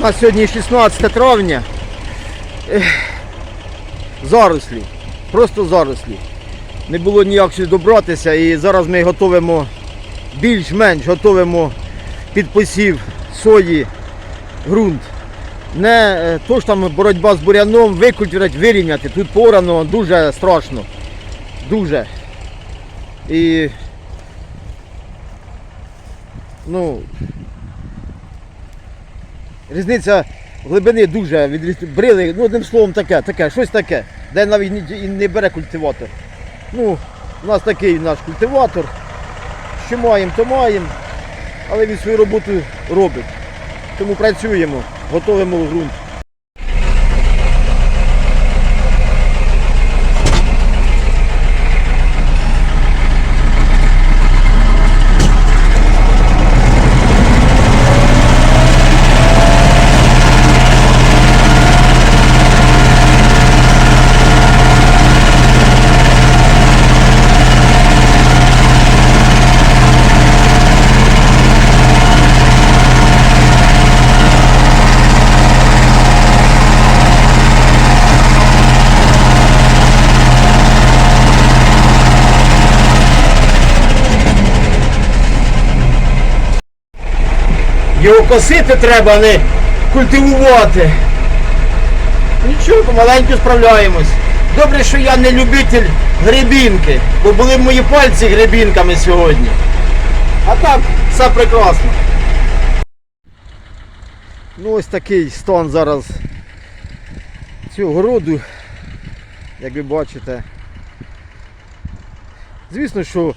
У нас сьогодні 16 травня. Зарослі. Просто зарослі. Не було ніяк сюди добратися і зараз ми готуємо, більш-менш готуємо під посів сої ґрунт. Не е, то ж там боротьба з буряном, викультувати, вирівняти. Тут порано дуже страшно. Дуже. І ну, різниця глибини дуже відрізняється. брили, ну одним словом таке, таке, щось таке, де навіть і не бере культиватор. Ну, у нас такий наш культиватор. Що маємо, то маємо, але він свою роботу робить. Тому працюємо, готуємо ґрунт. Його косити треба, а не культивувати. Нічого, помаленьку справляємось. Добре, що я не любитель грибінки, бо були б мої пальці грибінками сьогодні. А так, все прекрасно. Ну ось такий стан зараз цього городу, як ви бачите. Звісно, що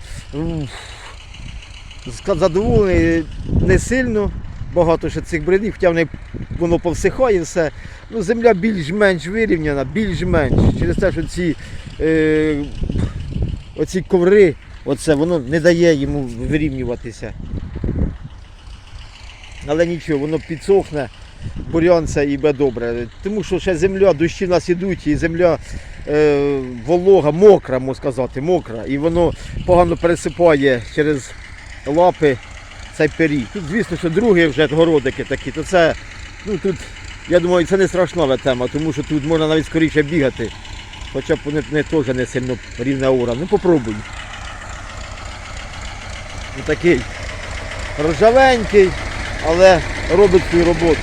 задоволений не сильно. Багато ще цих бринів, хоча вони, воно повсихає все. Ну, земля більш-менш вирівняна, більш-менш. Через те, що ці, е, оці коври, оце, воно не дає йому вирівнюватися. Але нічого, воно підсохне, бурянце і буде добре. Тому що ще земля, дощі в нас ідуть, і земля е, волога, мокра, можна сказати, мокра. І воно погано пересипає через лапи цей пиріг. Тут, звісно, що другі вже городики такі, то це, ну тут, я думаю, це не страшна тема, тому що тут можна навіть скоріше бігати. Хоча б вони не теж не сильно рівна ура. Ну попробуй. Ну, такий ржавенький, але робить свою роботу.